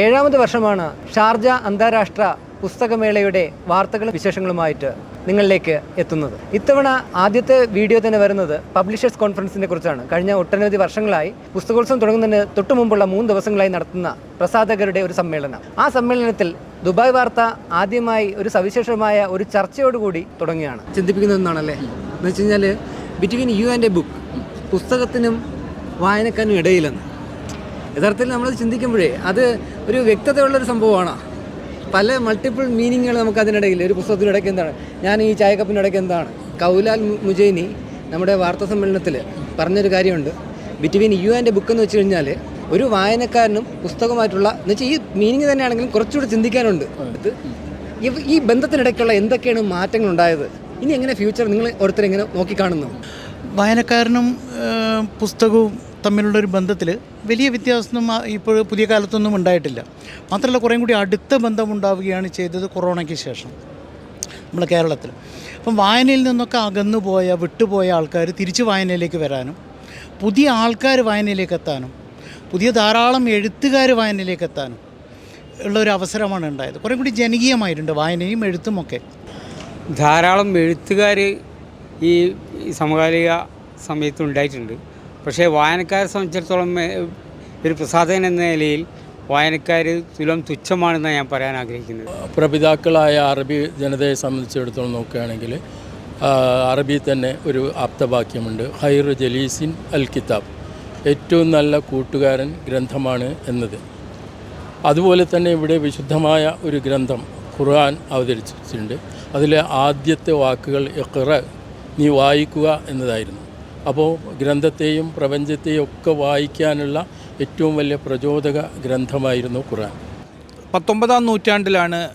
ഏഴാമത് വർഷമാണ് ഷാർജ അന്താരാഷ്ട്ര പുസ്തകമേളയുടെ വാർത്തകളും വിശേഷങ്ങളുമായിട്ട് നിങ്ങളിലേക്ക് എത്തുന്നത്. ഇത്തവണ ആദ്യത്തെ വീഡിയോ തന്നെ വരുന്നത് പബ്ലിഷേഴ്സ് കോൺഫറൻസിനെ കുറിച്ചാണ്. കഴിഞ്ഞ ഒട്ടനവധി വർഷങ്ങളായി പുസ്തകോത്സവം തുടങ്ങുന്നതിന് തൊട്ടു മുമ്പുള്ള മൂന്ന് ദിവസങ്ങളായി നടത്തുന്ന പ്രസാധകരുടെ ഒരു സമ്മേളനം. ആ സമ്മേളനത്തിൽ ദുബായ് വാർത്ത ആദ്യമായി ഒരു സവിശേഷമായ ഒരു ചർച്ചയോടുകൂടി തുടങ്ങുകയാണ്. ചിന്തിപ്പിക്കുന്നതെന്നാണല്ലേ? എന്ന് വെച്ച് കഴിഞ്ഞാൽ between you and a book പുസ്തകത്തിനും വായനക്കാരനും ഇടയിലെന്ന്. യഥാർത്ഥത്തിൽ നമ്മൾ ചിന്തിക്കുമ്പോഴേ അത് ഒരു വ്യക്തതയുള്ളൊരു സംഭവമാണ്. പല മൾട്ടിപ്പിൾ മീനിങ്ങുകൾ നമുക്ക് അതിനിടയിൽ ഒരു പുസ്തകത്തിനിടയ്ക്ക് എന്താണ്? ഞാൻ ഈ ചായക്കപ്പിനിടയ്ക്ക് എന്താണ്? കൗലാൽ മുജൈനി നമ്മുടെ വാർത്താ സമ്മേളനത്തിൽ പറഞ്ഞൊരു കാര്യമുണ്ട്. ബിറ്റ്വീൻ യു ആൻഡ് ബുക്ക് എന്ന് വെച്ച് കഴിഞ്ഞാൽ ഒരു വായനക്കാരനും പുസ്തകമായിട്ടുള്ള എന്ന് വെച്ചാൽ ഈ മീനിങ് തന്നെയാണെങ്കിലും കുറച്ചുകൂടി ചിന്തിക്കാനുണ്ട്. ഈ- ബന്ധത്തിനിടയ്ക്കുള്ള എന്തൊക്കെയാണ് മാറ്റങ്ങൾ ഉണ്ടായത് ഇനി എങ്ങനെ ഫ്യൂച്ചർ നിങ്ങൾ ഓരോരുത്തർ എങ്ങനെ നോക്കിക്കാണുന്നു? വായനക്കാരനും പുസ്തകവും തമ്മിലുള്ളൊരു ബന്ധത്തിൽ വലിയ വ്യത്യാസമൊന്നും ഇപ്പോൾ പുതിയ കാലത്തൊന്നും ഉണ്ടായിട്ടില്ല. മാത്രമല്ല കുറേ കൂടി അടുത്ത ബന്ധം ഉണ്ടാവുകയാണ് ചെയ്തത് കൊറോണയ്ക്ക് ശേഷം നമ്മുടെ കേരളത്തിൽ അപ്പം വായനയിൽ നിന്നൊക്കെ അകന്നു പോയ വിട്ടുപോയ ആൾക്കാർ തിരിച്ച് വായനയിലേക്ക് വരാനും പുതിയ ആൾക്കാർ വായനയിലേക്ക് എത്താനും പുതിയ ധാരാളം എഴുത്തുകാർ വായനയിലേക്ക് എത്താനും ഉള്ള ഒരു അവസരമാണ് ഉണ്ടായത്. കുറേ കൂടി ജനകീയമായിട്ടുണ്ട് വായനയും എഴുത്തും ഒക്കെ ധാരാളം എഴുത്തുകാർ ഈ ഈ സമകാലിക സമയത്ത് ഉണ്ടായിട്ടുണ്ട്. പക്ഷേ വായനക്കാരെ സംബന്ധിച്ചിടത്തോളം ഒരു പ്രസാധകൻ എന്ന നിലയിൽ വായനക്കാർ തുലം തുച്ഛമാണെന്നാണ് ഞാൻ പറയാൻ ആഗ്രഹിക്കുന്നത്. പ്രപിതാക്കളായ അറബി ജനതയെ സംബന്ധിച്ചിടത്തോളം നോക്കുകയാണെങ്കിൽ അറബി തന്നെ ഒരു ആപ്തവാക്യമുണ്ട്. ഹൈർ ജലീസിൻ അൽ കിതാബ്. ഏറ്റവും നല്ല കൂട്ടുകാരൻ ഗ്രന്ഥമാണ് എന്നത്. അതുപോലെ തന്നെ ഇവിടെ വിശുദ്ധമായ ഒരു ഗ്രന്ഥം ഖുർആൻ അവതരിച്ചിട്ടുണ്ട്. അതിലെ ആദ്യത്തെ വാക്കുകൾ ഇഖ്റ നീ വായിക്കുക എന്നതായിരുന്നു. അപ്പോൾ ഗ്രന്ഥത്തെയും പ്രപഞ്ചത്തെയും ഒക്കെ വായിക്കാനുള്ള ഏറ്റവും വലിയ പ്രചോദക ഗ്രന്ഥമായിരുന്നു ഖുറാൻ പത്തൊമ്പതാം നൂറ്റാണ്ടിലാണ്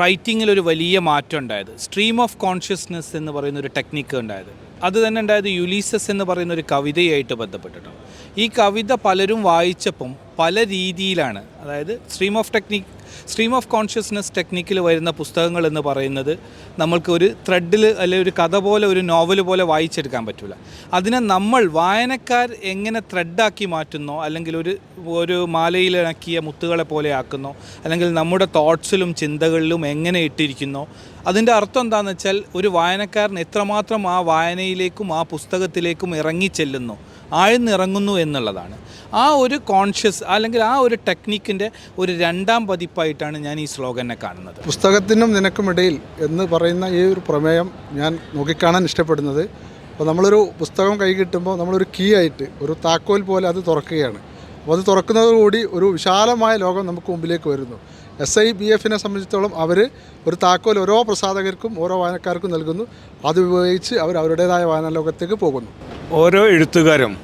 റൈറ്റിങ്ങിൽ ഒരു വലിയ മാറ്റം ഉണ്ടായത്. സ്ട്രീം ഓഫ് കോൺഷ്യസ്നെസ് എന്ന് പറയുന്ന ഒരു ടെക്നിക്ക് ഉണ്ടായത്. അത് തന്നെ ഉണ്ടായത് യുലീസസ് എന്ന് പറയുന്ന ഒരു കവിതയായിട്ട് ബന്ധപ്പെട്ടിട്ടുണ്ട് ഈ കവിത പലരും വായിച്ചപ്പം പല രീതിയിലാണ് അതായത് stream of technique stream of consciousness ടെക്നിക്കിൽ വരുന്ന പുസ്തകങ്ങൾ എന്ന് പറയുന്നത് നമ്മൾക്ക് ഒരു ത്രെഡിൽ അല്ലെങ്കിൽ ഒരു കഥ പോലെ ഒരു നോവൽ പോലെ വായിച്ചെടുക്കാൻ പറ്റില്ല അതിനെ നമ്മൾ വായനക്കാർ എങ്ങനെ ത്രെഡാക്കി മാറ്റുന്നോ അല്ലെങ്കിൽ ഒരു ഒരു മാലയിലിണക്കിയ മുത്തുകളെ പോലെ ആക്കുന്നോ അല്ലെങ്കിൽ നമ്മുടെ തോട്ട്സിലും ചിന്തകളിലും എങ്ങനെ ഇട്ടിരിക്കുന്നോ അതിന്റെ അർത്ഥം എന്താണെന്ന് വെച്ചാൽ ഒരു വായനക്കാരൻ എത്രമാത്രം ആ വായനയിലേക്കും ആ പുസ്തകത്തിലേക്കും ഇറങ്ങിച്ചെല്ലുന്നു ആഴ്ന്നിറങ്ങുന്നു എന്നുള്ളതാണ്. ആ ഒരു കോൺഷ്യസ് അല്ലെങ്കിൽ ആ ഒരു ടെക്നിക്കിന്റെ ഒരു രണ്ടാം പതിപ്പായിട്ടാണ് ഞാൻ ഈ സ്ലോഗനെ കാണുന്നത്. പുസ്തകത്തിനും നിനക്കുമിടയിൽ എന്ന് പറയുന്ന ഈ ഒരു പ്രമേയം ഞാൻ നോക്കിക്കാണാൻ ഇഷ്ടപ്പെടുന്നത്. അപ്പോൾ നമ്മളൊരു പുസ്തകം കൈ കിട്ടുമ്പോൾ നമ്മളൊരു കീ ആയിട്ട് ഒരു താക്കോൽ പോലെ അത് തുറക്കുകയാണ്. അപ്പോൾ അത് തുറക്കുന്നതോടുകൂടി ഒരു വിശാലമായ ലോകം നമുക്ക് മുമ്പിലേക്ക് വരുന്നു. എസ് ഐ ബി എഫിനെ സംബന്ധിച്ചിടത്തോളം അവർ ഒരു താക്കോൽ ഓരോ പ്രസാധകർക്കും ഓരോ വായനക്കാർക്കും നൽകുന്നു. അത് ഉപയോഗിച്ച് അവർ അവരുടേതായ വായനാ ലോകത്തേക്ക് പോകുന്നു. ഓരോ എഴുത്തുകാരും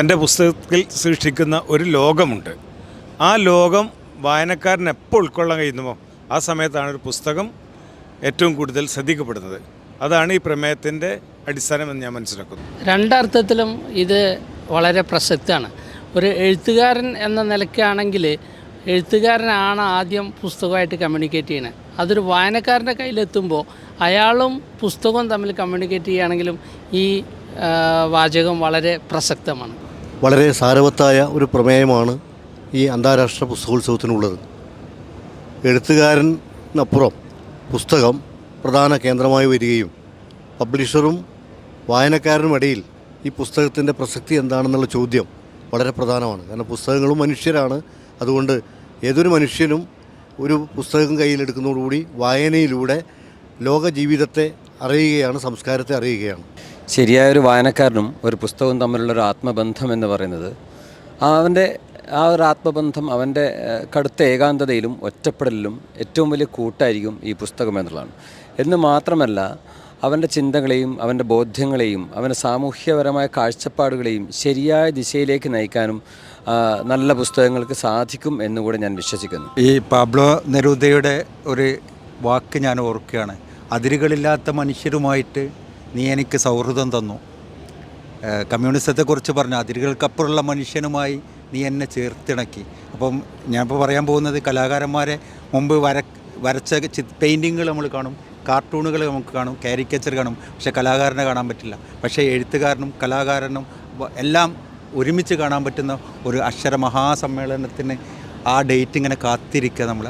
തന്റെ പുസ്തകത്തിൽ സൃഷ്ടിക്കുന്ന ഒരു ലോകമുണ്ട്. ആ ലോകം വായനക്കാരൻ എപ്പോൾ ഉൾക്കൊള്ളാൻ കഴിയുന്നുവോ ആ സമയത്താണ് ഒരു പുസ്തകം ഏറ്റവും കൂടുതൽ ശ്രദ്ധിക്കപ്പെടുന്നത്. അതാണ് ഈ പ്രമേയത്തിന്റെ അടിസ്ഥാനമെന്ന് ഞാൻ മനസ്സിലാക്കുന്നു. രണ്ടർത്ഥത്തിലും ഇത് വളരെ പ്രസക്തമാണ്. ഒരു എഴുത്തുകാരൻ എന്ന നിലയ്ക്കാണെങ്കിൽ എഴുത്തുകാരനാണ് ആദ്യം പുസ്തകമായിട്ട് കമ്മ്യൂണിക്കേറ്റ് ചെയ്യുന്നത്. അതൊരു വായനക്കാരന്റെ കയ്യിലെത്തുമ്പോൾ അയാളും പുസ്തകവും തമ്മിൽ കമ്മ്യൂണിക്കേറ്റ് ചെയ്യുകയാണെങ്കിലും ഈ വാചകം വളരെ പ്രസക്തമാണ്. വളരെ സാരവത്തായ ഒരു പ്രമേയമാണ് ഈ അന്താരാഷ്ട്ര പുസ്തകോത്സവത്തിനുള്ളത്. എഴുത്തുകാരനപ്പുറം പുസ്തകം പ്രധാന കേന്ദ്രമായി വരികയും പബ്ലിഷറും വായനക്കാരനും ഇടയിൽ ഈ പുസ്തകത്തിന്റെ പ്രസക്തി എന്താണെന്നുള്ള ചോദ്യം വളരെ പ്രധാനമാണ്. കാരണം പുസ്തകങ്ങളും മനുഷ്യരാണ്. അതുകൊണ്ട് ഏതൊരു മനുഷ്യനും ഒരു പുസ്തകം കയ്യിലെടുക്കുന്നതോടുകൂടി വായനയിലൂടെ ലോക ജീവിതത്തെ അറിയുകയാണ് സംസ്കാരത്തെ അറിയുകയാണ്. ശരിയായ ഒരു വായനക്കാരനും ഒരു പുസ്തകവും തമ്മിലുള്ള ഒരു ആത്മബന്ധം എന്ന് പറയുന്നത് അവന്റെ ആ ഒരു ആത്മബന്ധം അവന്റെ കടുത്ത ഏകാന്തതയിലും ഒറ്റപ്പെടലിലും ഏറ്റവും വലിയ കൂട്ടായിരിക്കും ഈ പുസ്തകം എന്നുള്ളതാണ്. എന്ന് മാത്രമല്ല അവന്റെ ചിന്തകളെയും അവന്റെ ബോധ്യങ്ങളെയും അവന്റെ സാമൂഹ്യപരമായ കാഴ്ചപ്പാടുകളെയും ശരിയായ ദിശയിലേക്ക് നയിക്കാനും നല്ല പുസ്തകങ്ങൾക്ക് സാധിക്കും എന്നുകൂടെ ഞാൻ വിശ്വസിക്കുന്നു. ഈ പാബ്ലോ നെരൂദയുടെ ഒരു വാക്ക് ഞാൻ ഓർക്കുകയാണ്. അതിരുകളില്ലാത്ത മനുഷ്യരുമായിട്ട് നീ എനിക്ക് സൗഹൃദം തന്നു. കമ്മ്യൂണിസത്തെക്കുറിച്ച് പറഞ്ഞു അതിരുകൾക്കപ്പുറമുള്ള മനുഷ്യനുമായി നീ എന്നെ ചേർത്തിണക്കി. അപ്പം ഞാനിപ്പോൾ പറയാൻ പോകുന്നത് കലാകാരന്മാരെ മുമ്പ് വര വരച്ച പെയിന്റിങ്ങുകൾ നമ്മൾ കാണും കാർട്ടൂണുകൾ നമുക്ക് കാണും കാരിക്കേച്ചർ കാണും പക്ഷേ കലാകാരനെ കാണാൻ പറ്റില്ല. പക്ഷേ എഴുത്തുകാരനും കലാകാരനും എല്ലാം ഒരുമിച്ച് കാണാൻ പറ്റുന്ന ഒരു അക്ഷര മഹാസമ്മേളനത്തിന് ആ ഡേറ്റ് ഇങ്ങനെ കാത്തിരിക്കുക നമ്മൾ.